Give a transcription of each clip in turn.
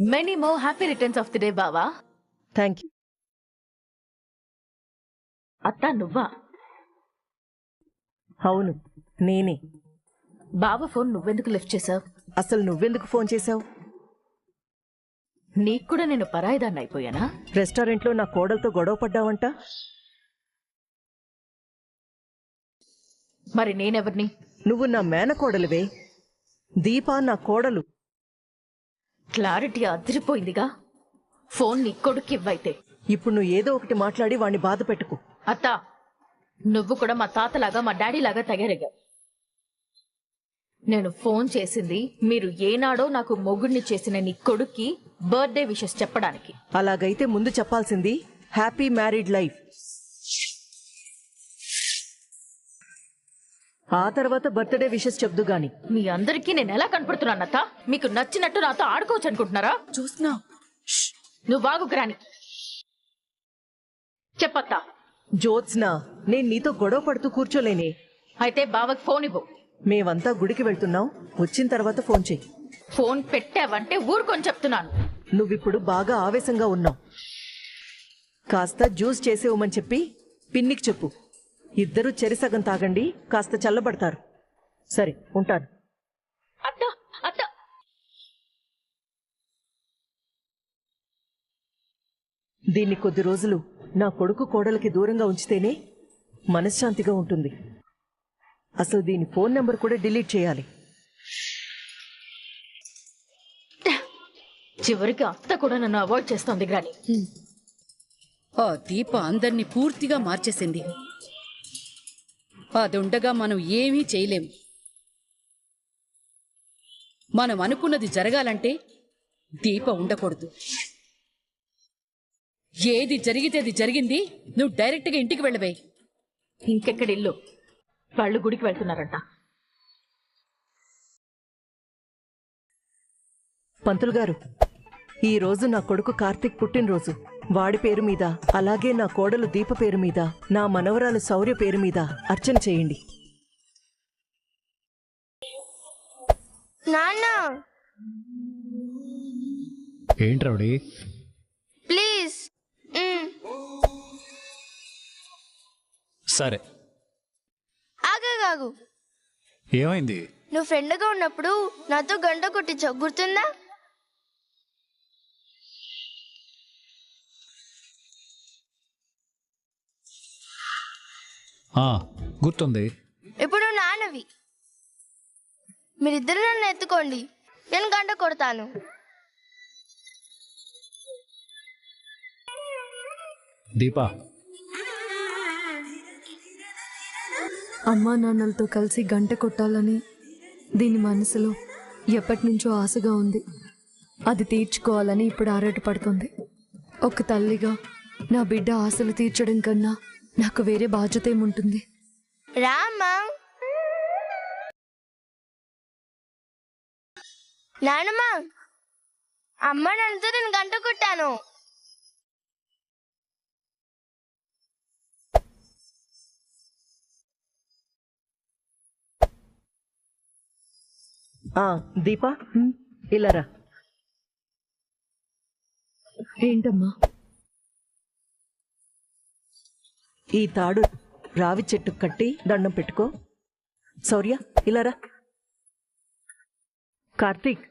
Many more happy returns of the day బావా thank you అత్త నువ్వా? అవును నేనే. బావ ఫోన్ నువ్వెందుకు లిఫ్ట్ చేసావు అసలు నువ్వెందుకు ఫోన్ చేశావు? నీకు కూడా నేను పరాయిదాన్ని అయిపోయానా? రెస్టారెంట్లో నా కోడలతో గొడవ పడ్డావంట. మరి నేనెవరిని? నువ్వు నా మేనకోడలివే. దీపా నా కోడలు. క్లారిటీ అదిరిపోయిందిగా. ఫోన్ నీ కొడుకు ఇవ్వైతే ఇప్పుడు నువ్వు ఏదో ఒకటి మాట్లాడి వాణ్ణి బాధ పెట్టుకు. అత్త నువ్వు కూడా మా తాతలాగా మా డాడీ లాగా తయారయ్యావు. నేను ఫోన్ చేసింది మీరు ఏనాడో నాకు మొగుడిని చేసిన నీ కొడుక్కి బర్త్డే విషెస్ చెప్పడానికి. అలాగైతే ముందు చెప్పాల్సింది హ్యాపీ మ్యారీడ్ లైఫ్. ఆ తర్వాత బర్త్డే విషెస్ చెప్దు గాని. మీ అందరికీ నేను ఎలా కనపడుతున్నానత్త మీకు నచ్చినట్టు నాతో ఆడుకోవచ్చు అనుకుంటున్నారా? చూస్తున్నా. నువ్వు బాగు గ్రాని. చెప్పత్తా. జ్యోత్స్న నేను నీతో గొడవ పడుతూ కూర్చోలేనే. అయితే బావకి ఫోన్ ఇవ్వు. మేమంతా గుడికి వెళ్తున్నాం వచ్చిన తర్వాత ఫోన్ చెయ్యి ఫోన్ పెట్టావంటే ఊరుకొని చెప్తున్నాను. నువ్విప్పుడు బాగా ఆవేశంగా ఉన్నావు. కాస్త జ్యూస్ చేసేవమని చెప్పి పిన్నికి చెప్పు. ఇద్దరూ చెరిసగం తాగండి కాస్త చల్లబడతారు. సరే ఉంటాను. అత్త అత్త. దీన్ని కొద్ది రోజులు నా కొడుకు కోడలికి దూరంగా ఉంచితేనే మనశ్శాంతిగా ఉంటుంది. అసలు దీని ఫోన్ నెంబర్ కూడా డిలీట్ చేయాలి. చివరికి అత్త కూడా నన్ను అవాయిడ్ చేస్తోంది గ్రాని. ఆ దీప అందర్నీ పూర్తిగా మార్చేసింది. అదుండగా మనం ఏమీ చేయలేం మనం అనుకున్నది జరగాలంటే దీప ఉండకూడదు. ఏది జరిగితే అది జరిగింది నువ్వు డైరెక్ట్గా ఇంటికి వెళ్ళవే. ఇంకెక్కడ ఇల్లు? వాళ్ళు గుడికి వెళ్తున్నారంట. పంతులు గారు ఈ రోజు నా కొడుకు కార్తీక్ పుట్టినరోజు. వాడి పేరు మీద అలాగే నా కోడలు దీప పేరు మీద నా మనవరాలు శౌర్య పేరు మీద అర్చన చేయండి. నాన్న! ఏంటి రౌడీ ప్లీజ్! సరే. ఆగగాగు ఏమైంది? నువ్వు ఫ్రెండ్గా ఉన్నప్పుడు నాతో గంట కొట్టించావు గుర్తుందా? గుర్తుంది. ఇప్పుడు నాన్నవి. మీరిద్దరు నన్ను ఎత్తుకోండి. నేను గంట కొడతాను. దీపా. అమ్మా నాన్నలతో కలిసి గంట కొట్టాలని దీని మనసులో ఎప్పటి నుంచో ఆశగా ఉంది. అది తీర్చుకోవాలని ఇప్పుడు ఆరాటపడుతుంది. ఒక తల్లిగా నా బిడ్డ ఆశలు తీర్చడం కన్నా నాకు వేరే బాధ్యత ఏముంటుంది? రామ్మా నానమ్మా అమ్మ నాన్నతో నేను గంట కొట్టాను. ఆ దీపా? ఇలా రా. ఏంటమ్మా? ఈ తాడు రావి చెట్టు కట్టి దండం పెట్టుకో. శౌర్య ఇలా రా. కార్తీక్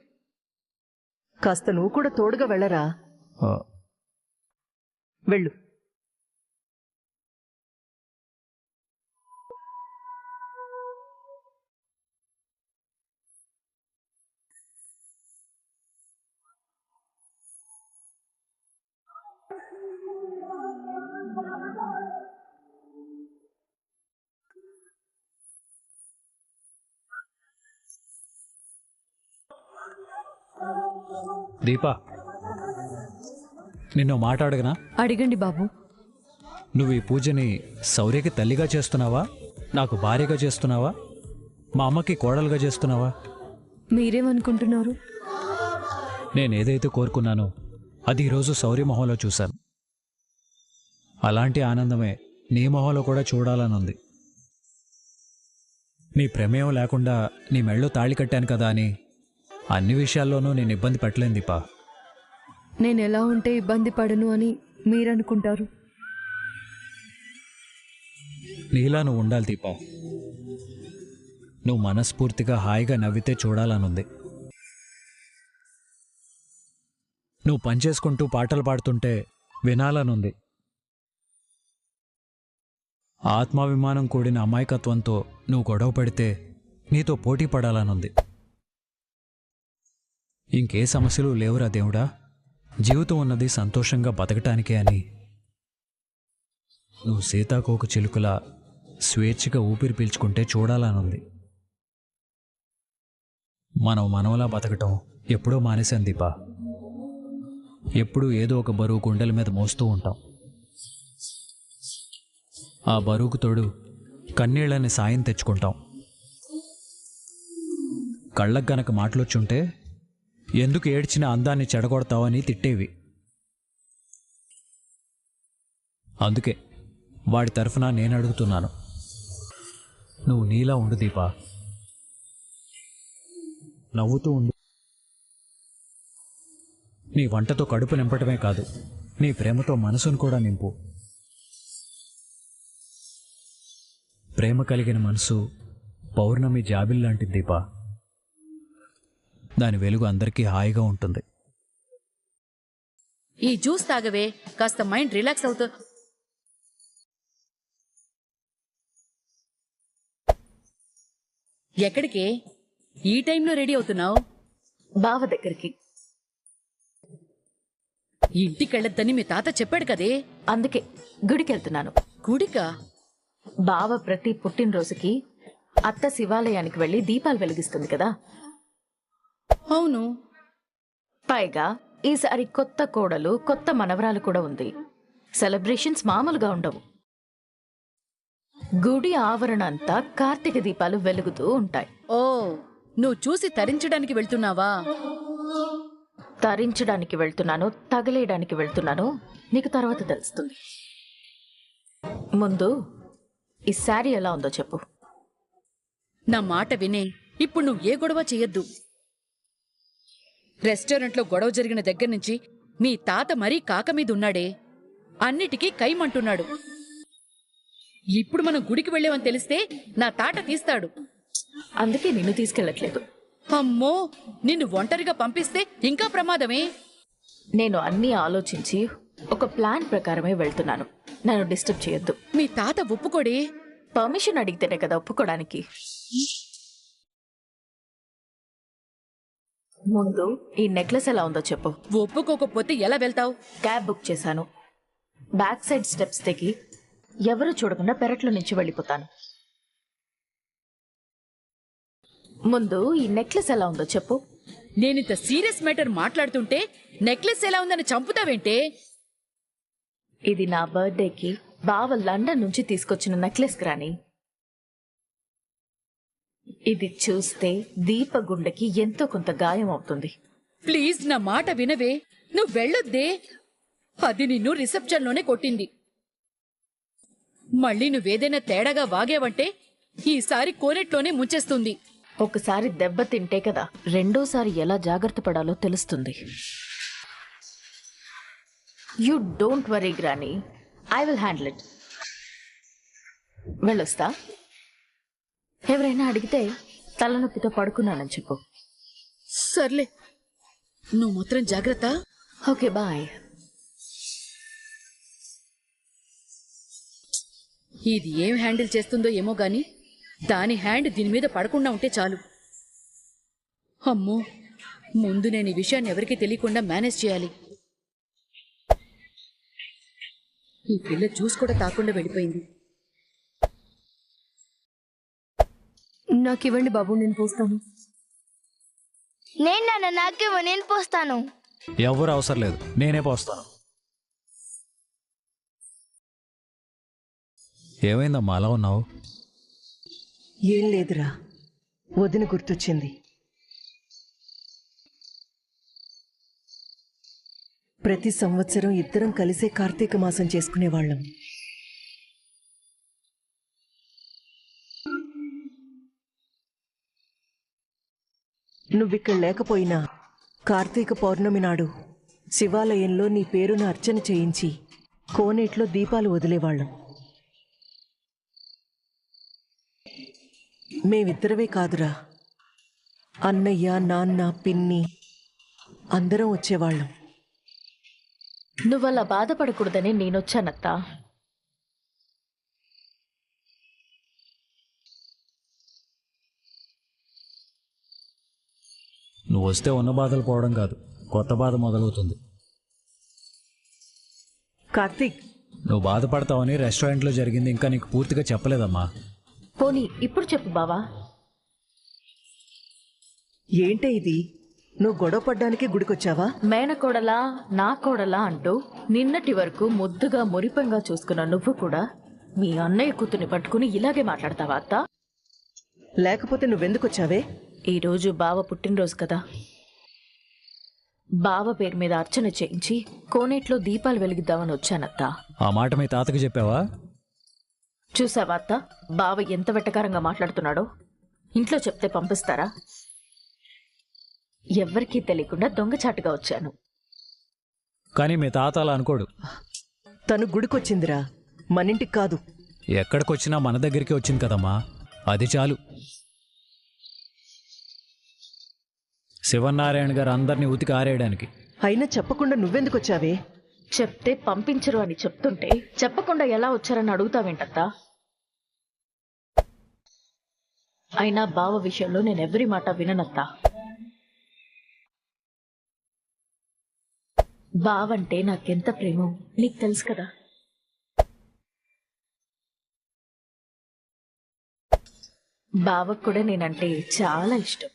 కాస్త నువ్వు కూడా తోడుగా వెళ్ళరా? వెళ్ళు. దీపా నిన్ను మాట అడగనా? అడిగండి బాబు. నువ్వు ఈ పూజని శౌర్యకి తల్లిగా చేస్తున్నావా? నాకు భార్యగా చేస్తున్నావా? మా అమ్మకి కోడలుగా చేస్తున్నావా? మీరేమనుకుంటున్నారు? నేను ఏదైతే కోరుకున్నానో అది ఈరోజు శౌర్య మొహంలో చూశాను. అలాంటి ఆనందమే నీ మొహంలో కూడా చూడాలని ఉంది నీ ప్రమేయం లేకుండా నీ మెళ్ళో తాళి కట్టాను కదా అని అన్ని విషయాల్లోనూ నేను ఇబ్బంది పెట్టలేను దీపా. నేను ఎలా ఉంటే ఇబ్బంది పడను అని మీరనుకుంటారు? నీలా నువ్వు ఉండాలి దీపా. నువ్వు మనస్ఫూర్తిగా హాయిగా నవ్వితే చూడాలనుంది. నువ్వు పనిచేసుకుంటూ పాటలు పాడుతుంటే వినాలనుంది. ఆత్మాభిమానం కూడిన అమాయకత్వంతో నువ్వు గొడవ పడితే నీతో పోటీ పడాలనుంది. ఇంకే సమస్యలు లేవురా దేవుడా? జీవితం ఉన్నది సంతోషంగా బతకటానికే అని. నువ్వు సీతాకోక చిలుకలా స్వేచ్ఛగా ఊపిరి పీల్చుకుంటే చూడాలనుంది. మనం మనవలా బతకటం ఎప్పుడో మానేశాం దీపా. ఎప్పుడూ ఏదో ఒక బరువు గుండెల మీద మోస్తూ ఉంటాం. ఆ బరువుకు తోడు కన్నీళ్ళని సాయం తెచ్చుకుంటాం. కళ్ళకు గనక మాటలొచ్చుంటే ఎందుకు ఏడ్చిన అందాన్ని చెడగొడతావని తిట్టేవి. అందుకే వాడి తరఫున నేను అడుగుతున్నాను. నువ్వు నీలా ఉండు దీపా. నవ్వుతూ ఉండు. నీ వంటతో కడుపు నింపటమే కాదు నీ ప్రేమతో మనసును కూడా నింపు. ప్రేమ కలిగిన మనసు పౌర్ణమి జాబిల్లాంటి దీపా. దాని వెలుగు అందరికీ హాయిగా ఉంటుంది. ఈ జ్యూస్ తాగవే కాస్త మైండ్ రిలాక్స్ అవుతా. ఎక్కడికి? ఈ టైంలో రెడీ అవుతున్నావు? బావ దగ్గరికి. ఇంటికెళ్ళొద్దని మీ తాత చెప్పాడు కదే? అందుకే గుడికి వెళ్తున్నాను గుడికా? బావ ప్రతి పుట్టినరోజుకి అత్త శివాలయానికి వెళ్ళి దీపాలు వెలిగిస్తుంది కదా. అవును. పైగా ఈసారి కొత్త కోడలు కొత్త మనవరాలు కూడా ఉంది. సెలబ్రేషన్స్ మామూలుగా ఉండవు. గుడి ఆవరణ అంతా కార్తీక దీపాలు వెలుగుతూ ఉంటాయి. ఓ నువ్వు చూసి తరించడానికి వెళ్తున్నావా? తరించడానికి వెళ్తున్నాను తగలేయడానికి వెళ్తున్నాను నీకు తర్వాత తెలుస్తుంది. ముందు ఈ శారీ ఎలా ఉందో చెప్పు. నా మాట వినే ఇప్పుడు నువ్వు ఏ గొడవ చెయ్యొద్దు రెస్టారెంట్లో గొడవ జరిగిన దగ్గర నుంచి మీ తాత మరీ కాక మీద ఉన్నాడే. అన్నిటికీ కైమంటున్నాడు. ఇప్పుడు మనం గుడికి వెళ్ళామని తెలిస్తే నా తాట తీస్తాడు. అందుకే నిన్ను తీసుకెళ్ళట్లేదు. అమ్మో! నిన్ను ఒంటరిగా పంపిస్తే ఇంకా ప్రమాదమే. నేను అన్నీ ఆలోచించి ఒక ప్లాన్ ప్రకారమే వెళ్తున్నాను. నన్ను డిస్టర్బ్ చేయొద్దు. మీ తాత ఒప్పుకోడే? పర్మిషన్ అడిగితేనే కదా ఒప్పుకోవడానికి. ముందు ఈ నెక్లెస్ ఎలా ఉందో చెప్పు. ఒప్పుకోకపోతే ఎలా వెళ్తావు? క్యాబ్ బుక్ చేశాను. బ్యాక్ సైడ్ స్టెప్స్ దిగి ఎవరు చూడకుండా పెరట్లో నుంచి వెళ్ళిపోతాను. ముందు ఈ నెక్లెస్ ఎలా ఉందో చెప్పు. నేనింత సీరియస్ మ్యాటర్ మాట్లాడుతుంటే నెక్లెస్ ఎలా ఉందని చంపుతావేంటే? ఇది నా బర్త్డేకి బావ లండన్ నుంచి తీసుకొచ్చిన నెక్లెస్ గ్రాని ఇది చూస్తే దీప గుండెకి ఎంతో కొంత గాయం అవుతుంది. ప్లీజ్ నా మాట వినవే. నువ్వు వెళ్ళొద్దే. అది నిన్ను రిసెప్షన్లోనే కొట్టింది. మళ్ళీ నువ్వేదైనా తేడాగా వాగావంటే ఈసారి కోనెట్లోనే ముంచేస్తుంది. ఒకసారి దెబ్బ తింటే కదా రెండోసారి ఎలా జాగ్రత్త పడాలో తెలుస్తుంది. You don't worry granny I will handle it వెళ్ళొస్తా. ఎవరైనా అడిగితే తలనొప్పితో పడుకున్నానని చెప్పు. సర్లే. నువ్వు మాత్రం జాగ్రత్త. Okay bye. ఇది ఏం హ్యాండిల్ చేస్తుందో ఏమో గాని దాని హ్యాండ్ దీని మీద పడకుండా ఉంటే చాలు. అమ్మో ముందు నేను ఈ విషయాన్ని ఎవరికీ తెలియకుండా మేనేజ్ చేయాలి. ఈ పిల్ల కూడా తాకుండా వెళ్ళిపోయింది. నాకు ఇవ్వండి బాబు నేను పోస్తాను. నేను నాన్న నాకేమో నేను పోస్తాను. ఎవరు అవసరం లేదు. నేనే పోస్తాను. ఏమైందమ్మా అలా ఉన్నావు? ఏం లేదురా. వదిన గుర్తొచ్చింది. ప్రతి సంవత్సరం ఇద్దరం కలిసే కార్తీక మాసం చేసుకునేవాళ్ళం. నువ్విక్కడ లేకపోయినా కార్తీక పౌర్ణమి నాడు శివాలయంలో నీ పేరును అర్చన చేయించి కోనేట్లో దీపాలు వదిలేవాళ్ళం. మేమిద్దరమే కాదురా. అన్నయ్య నాన్న పిన్ని అందరం వచ్చేవాళ్ళం. నువ్వలా బాధపడకూడదని నేనొచ్చానత్తా. నువ్వు వస్తే ఉన్న బాధలు పోవడం కాదు. కొత్త బాధ మొదలవుతుంది. కార్తీక్. నువ్వు బాధపడతావని రెస్టారెంట్లో జరిగింది ఇంకా నీకు పూర్తిగా చెప్పలేదమ్మా. పోనీ ఇప్పుడు చెప్పు బావా. ఏంటే ఇది? నువ్వు గొడవ పడ్డానికి గుడికొచ్చావా? మేనకోడలా నా కోడలా అంటూ నిన్నటి వరకు ముద్దుగా మురిపంగా చూసుకున్న నువ్వు కూడా మీ అన్నయ్య కూతుర్ని పట్టుకుని ఇలాగే మాట్లాడతావా అత్త? లేకపోతే నువ్వెందుకొచ్చావే? ఈరోజు బావ పుట్టినరోజు కదా. బావ పేరు మీద అర్చన చేయించి కోనేట్లో దీపాలు వెలిగిద్దామని వచ్చానత్తా. ఆ మాట మీ తాతకి చెప్పావా? చూసావా అత్త? బావ ఎంత వెటకారంగా మాట్లాడుతున్నాడో? ఇంట్లో చెప్తే పంపిస్తారా? ఎవ్వరికీ తెలియకుండా దొంగచాటుగా వచ్చాను. కానీ మీ తాత అలా అనుకోడు. తను గుడికొచ్చిందిరా. మనింటికి కాదు. ఎక్కడికొచ్చినా మన దగ్గరికి వచ్చింది కదమ్మా. అది చాలు. శివనారాయణ గారు అందరినీ ఉతికి ఆరేయడానికి. అయినా చెప్పకుండా నువ్వెందుకొచ్చావే? చెప్తే పంపించరు అని చెప్తుంటే చెప్పకుండా ఎలా వచ్చారని అడుగుతావేంటత్తా? అయినా బావ విషయంలో నేను ఎవరి మాట విననత్తా? బావంటే నాకెంత ప్రేమో నీకు తెలుసు కదా? బావకు కూడా నేనంటే చాలా ఇష్టం.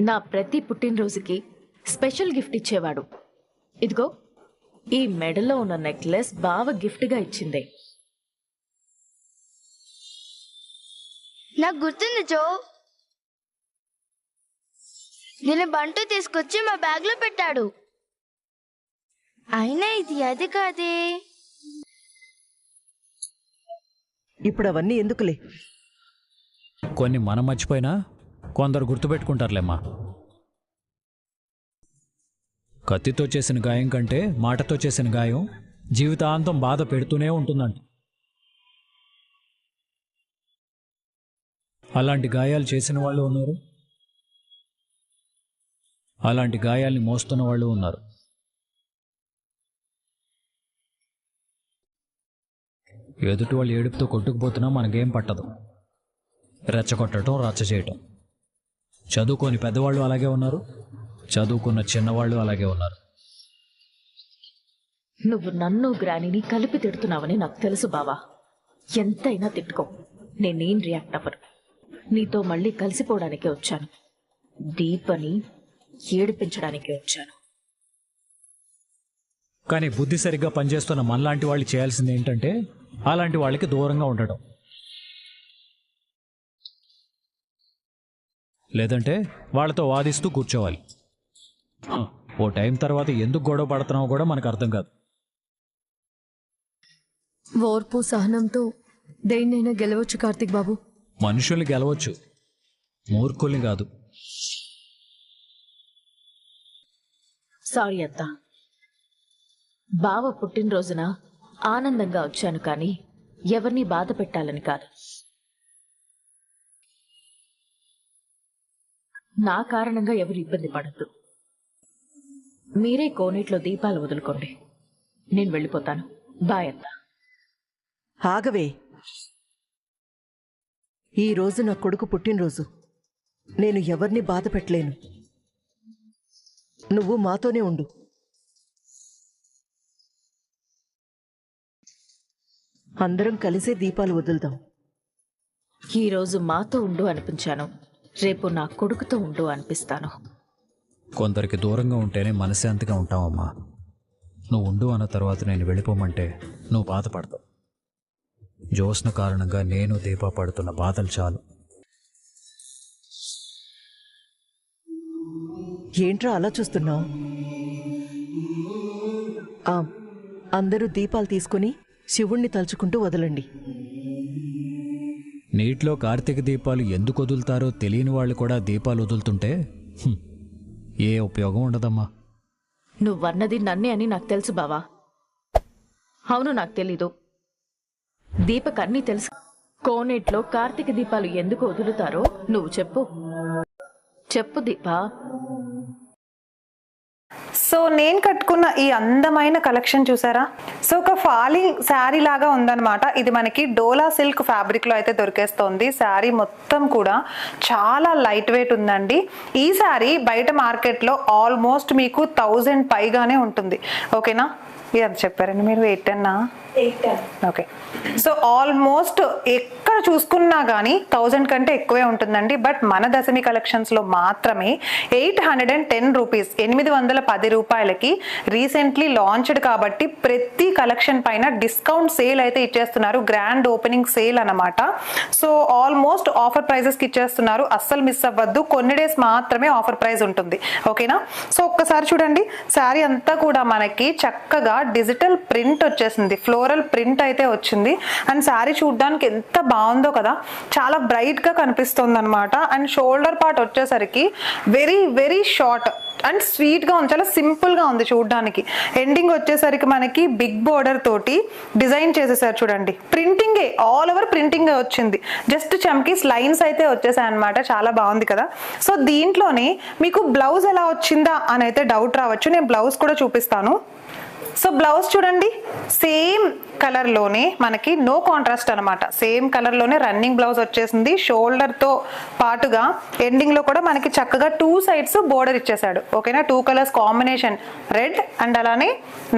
నా ప్రతి పుట్టినరోజుకి స్పెషల్ గిఫ్ట్ ఇచ్చేవాడు. ఇదిగో ఈ మెడలో ఉన్న నెక్లెస్ బావ గిఫ్ట్గా ఇచ్చిందే. నాకు గుర్తుంది జో. నేను బంటు తీసుకొచ్చి మా బ్యాగ్లో పెట్టాడు. అయినా ఇది అది కాదే. ఇప్పుడు అవన్నీ ఎందుకులే? కొన్ని మనం మర్చిపోయినా కొందరు గుర్తుపెట్టుకుంటారులేమ్మా. కత్తితో చేసిన గాయం కంటే మాటతో చేసిన గాయం జీవితాంతం బాధ పెడుతూనే ఉంటుందంట. అలాంటి గాయాలు చేసిన వాళ్ళు ఉన్నారు. అలాంటి గాయాల్ని మోస్తున్న వాళ్ళు ఉన్నారు. ఎదుటి వాళ్ళు ఏడుపుతో కొట్టుకుపోతున్నా మనకేం పట్టదు. రెచ్చగొట్టడం రచ్చ చేయటం. చదువుకోని పెద్దవాళ్ళు అలాగే ఉన్నారు. చదువుకున్న చిన్నవాళ్ళు అలాగే ఉన్నారు. నువ్వు నన్ను గ్రానిని కలిపి తిడుతున్నావని నాకు తెలుసు బావా. ఎంతైనా తిట్టుకో. నేనేం రియాక్ట్ అవ్వను. నీతో మళ్ళీ కలిసిపోవడానికే వచ్చాను. దీపని ఏడిపించడానికే వచ్చాను. కానీ బుద్ధి సరిగ్గా పనిచేస్తున్న మనలాంటి వాళ్ళు చేయాల్సింది ఏంటంటే అలాంటి వాళ్ళకి దూరంగా ఉండటం లేదంటే వాళ్ళతో వాదిస్తూ కూర్చోవాలి. ఓ టైం తర్వాత ఎందుకు గొడవ పడుతున్నావో కూడా మనకు అర్థం కాదు. ఓర్పు సహనంతో దేన్నైనా గెలవచ్చు కార్తీక్ బాబు. మనుషుల్ని గెలవచ్చు. మూర్ఖుల్ని కాదు. సారీ అత్త. బావ పుట్టినరోజున ఆనందంగా వచ్చాను కానీ ఎవరిని బాధ పెట్టాలని కాదు. నా కారణంగా ఎవరు ఇబ్బంది పడద్దు. మీరే కోనేట్లో దీపాలు వదులుకోండి. నేను వెళ్ళిపోతాను. బాయ్ అత్త. ఆగవే. ఈ రోజు నా కొడుకు పుట్టినరోజు. నేను ఎవరిని బాధ పెట్టలేను. నువ్వు మాతోనే ఉండు. అందరం కలిసే దీపాలు వదులుదాం. ఈరోజు మాతో ఉండు అనిపించాను. రేపు నా కొడుకుతో ఉండు అనిపిస్తాను. కొందరికి దూరంగా ఉంటేనే మనశ్శాంతిగా ఉంటావమ్మా. నువ్వు ఉండు అన్న తర్వాత నేను వెళ్ళిపోమంటే నువ్వు బాధపడతావు. జోస్న కారణంగా నేను దీపా పడుతున్న బాధలు చాలు. ఏంట్రా అలా చూస్తున్నావు? అందరూ దీపాలు తీసుకుని శివుణ్ణి తలుచుకుంటూ వదలండి. నీటిలో కార్తీక దీపాలు ఎందుకు వదులుతారో తెలియని వాళ్ళు కూడా దీపాలు వదులుతుంటే హ్మ్, ఏ ఉపయోగం ఉండదమ్మా. నువ్వన్నది నన్నే అని నాకు తెలుసు బావా. అవును నాకు తెలీదు. దీపక్ అన్నీ తెలుసు. కోనేట్లో కార్తీక దీపాలు ఎందుకు వదులుతారో నువ్వు చెప్పు. చెప్పు దీపా. సో నేను కట్టుకున్న ఈ అందమైన కలెక్షన్ చూసారా? సో ఒక ఫాలింగ్ శారీ లాగా ఉందన్నమాట. ఇది మనకి డోలా సిల్క్ ఫ్యాబ్రిక్లో అయితే దొరికేస్తుంది. శారీ మొత్తం కూడా చాలా లైట్ వెయిట్ ఉందండి. ఈ శారీ బయట మార్కెట్లో ఆల్మోస్ట్ మీకు థౌజండ్ పైగానే ఉంటుంది. ఓకేనా? అది చెప్పారండి. మీరు ఎయిట్ టెన్నా ఓకే సో ఆల్మోస్ట్ ఎక్కడ చూసుకున్నా కానీ థౌజండ్ కంటే ఎక్కువే ఉంటుందండి. బట్ మన దశమి కలెక్షన్స్లో మాత్రమే eight hundred and ten rupees ఎనిమిది వందల పది రూపాయలకి రీసెంట్లీ లాంచ్డ్ కాబట్టి ప్రతి కలెక్షన్ పైన డిస్కౌంట్ సేల్ అయితే ఇచ్చేస్తున్నారు. గ్రాండ్ ఓపెనింగ్ సేల్ అన్నమాట. సో ఆల్మోస్ట్ ఆఫర్ ప్రైజెస్కి ఇచ్చేస్తున్నారు. అస్సలు మిస్ అవ్వద్దు. కొన్ని డేస్ మాత్రమే ఆఫర్ ప్రైస్ ఉంటుంది. ఓకేనా సో ఒక్కసారి చూడండి. శారీ అంతా కూడా మనకి చక్కగా డిజిటల్ ప్రింట్ వచ్చేసింది. ఫ్లోరల్ ప్రింట్ అయితే వచ్చింది. అండ్ శారీ చూడడానికి ఎంత బాగుందో కదా. చాలా బ్రైట్గా కనిపిస్తుంది అనమాట అండ్ షోల్డర్ పార్ట్ వచ్చేసరికి వెరీ వెరీ షార్ట్ అండ్ స్వీట్గా ఉంది. చాలా సింపుల్గా ఉంది చూడడానికి. ఎండింగ్ వచ్చేసరికి మనకి బిగ్ బోర్డర్ తోటి డిజైన్ చేసేసారు చూడండి. ప్రింటింగే ఆల్ ఓవర్ ప్రింటింగే వచ్చింది. జస్ట్ చమ్కి లైన్స్ అయితే వచ్చేసాయి అనమాట చాలా బాగుంది కదా. సో దీంట్లోనే మీకు బ్లౌజ్ ఎలా వచ్చిందా అని అయితే డౌట్ రావచ్చు. నేను బ్లౌజ్ కూడా చూపిస్తాను. సో బ్లౌజ్ చూడండి సేమ్ కలర్లోనే మనకి నో కాంట్రాస్ట్ అనమాట సేమ్ కలర్లోనే రన్నింగ్ బ్లౌజ్ వచ్చేసింది. షోల్డర్తో పాటుగా ఎండింగ్లో కూడా మనకి చక్కగా టూ సైడ్స్ బోర్డర్ ఇచ్చేసాడు ఓకేనా two colours combination red and అలానే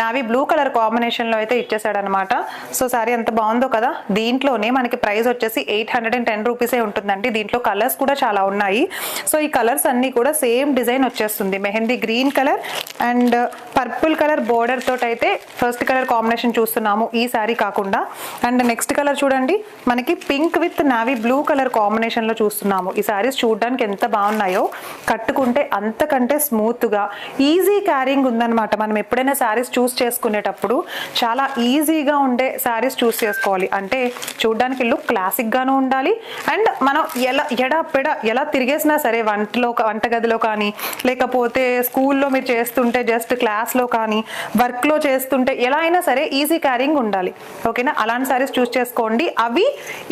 నావి బ్లూ కలర్ కాంబినేషన్లో అయితే ఇచ్చేసాడు అనమాట సో సారీ ఎంత బాగుందో కదా? దీంట్లోనే మనకి ప్రైస్ వచ్చేసి ఎయిట్ హండ్రెడ్ అండ్ టెన్ రూపీసే ఉంటుందండి. దీంట్లో కలర్స్ కూడా చాలా ఉన్నాయి. సో ఈ కలర్స్ అన్ని కూడా సేమ్ డిజైన్ వచ్చేస్తుంది. Mehndi green colour and purple colour border తోటైతే అయితే ఫస్ట్ కలర్ కాంబినేషన్ చూస్తున్నాము. ఈ శారీ కాకుండా. అండ్ నెక్స్ట్ కలర్ చూడండి. మనకి pink with navy blue colour కాంబినేషన్లో చూస్తున్నాము. ఈ శారీస్ చూడడానికి ఎంత బాగున్నాయో కట్టుకుంటే అంతకంటే స్మూత్గా ఈజీ క్యారింగ్ ఉందన్నమాట. మనం ఎప్పుడైనా శారీస్ చూస్ చేసుకునేటప్పుడు చాలా ఈజీగా ఉండే శారీస్ చూస్ చేసుకోవాలి. అంటే చూడడానికి లుక్ క్లాసిక్గాను ఉండాలి. అండ్ మనం ఎలా ఎడా పెడ ఎలా తిరిగేసినా సరే వంటలో వంటగదిలో కానీ లేకపోతే స్కూల్లో మీరు చేస్తుంటే జస్ట్ క్లాస్లో కానీ వర్క్లో చేస్తుంటే ఎలా అయినా సరే ఈజీ క్యారింగ్ ఉండాలి. ఓకేనా? అలాంటి సారీస్ చూస్ చేసుకోండి. అవి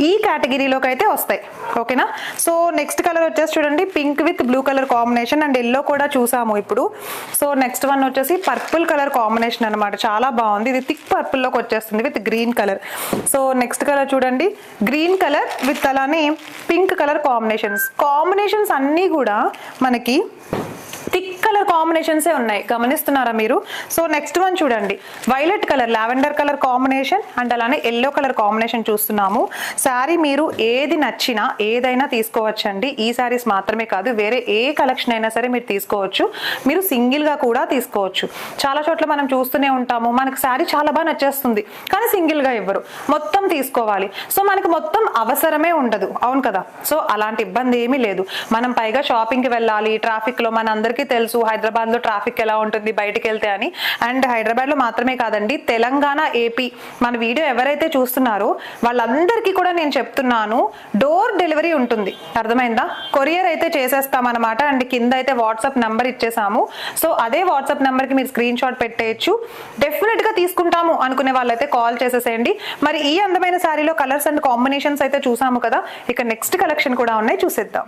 ఈ కేటగిరీలోకి అయితే వస్తాయి. ఓకేనా? సో నెక్స్ట్ కలర్ వచ్చేసి చూడండి. Pink with blue colour combination and yellow కూడా చూసాము ఇప్పుడు. సో నెక్స్ట్ వన్ వచ్చేసి పర్పుల్ కలర్ కాంబినేషన్ అనమాట చాలా బాగుంది. ఇది థిక్ పర్పుల్లోకి వచ్చేస్తుంది with green colour so next colour చూడండి. గ్రీన్ కలర్ విత్ అలానే పింక్ కలర్ కాంబినేషన్స్ కాంబినేషన్స్ అన్నీ కూడా మనకి కలర్ కాంబినేషన్సే ఉన్నాయి. గమనిస్తున్నారా మీరు? సో నెక్స్ట్ వన్ చూడండి. Violet colour lavender colour combination and అలానే ఎల్లో కలర్ కాంబినేషన్ చూస్తున్నాము. శారీ మీరు ఏది నచ్చినా ఏదైనా తీసుకోవచ్చండి. ఈ శారీస్ మాత్రమే కాదు వేరే ఏ కలెక్షన్ అయినా సరే మీరు తీసుకోవచ్చు. మీరు సింగిల్గా కూడా తీసుకోవచ్చు. చాలా చోట్ల మనం చూస్తూనే ఉంటాము. మనకి శారీ చాలా బాగా నచ్చేస్తుంది. కానీ సింగిల్గా ఇవ్వరు. మొత్తం తీసుకోవాలి. సో మనకి మొత్తం అవసరమే ఉండదు. అవును కదా? సో అలాంటి ఇబ్బంది ఏమీ లేదు. మనం పైగా షాపింగ్కి వెళ్ళాలి. ట్రాఫిక్లో మన అందరికీ తెలుసు. హైదరాబాద్లో ట్రాఫిక్ ఎలా ఉంటుంది బయటకు వెళ్తే అని. అండ్ హైదరాబాద్లో మాత్రమే కాదండి తెలంగాణ ఏపీ మన వీడియో ఎవరైతే చూస్తున్నారో వాళ్ళందరికీ కూడా నేను చెప్తున్నాను డోర్ డెలివరీ ఉంటుంది. అర్థమైందా? కొరియర్ అయితే చేసేస్తామన్నమాట. అండ్ కింద అయితే వాట్సాప్ నెంబర్ ఇచ్చేసాము. సో అదే వాట్సాప్ నెంబర్కి మీరు స్క్రీన్ షాట్ పెట్టేయచ్చు. డెఫినెట్గా తీసుకుంటాము అనుకునే వాళ్ళైతే కాల్ చేసేసేయండి. మరి ఈ అందమైన శారీలో కలర్స్ అండ్ కాంబినేషన్స్ అయితే చూసాము కదా. ఇక నెక్స్ట్ కలెక్షన్ కూడా ఉన్నాయి చూసేద్దాం.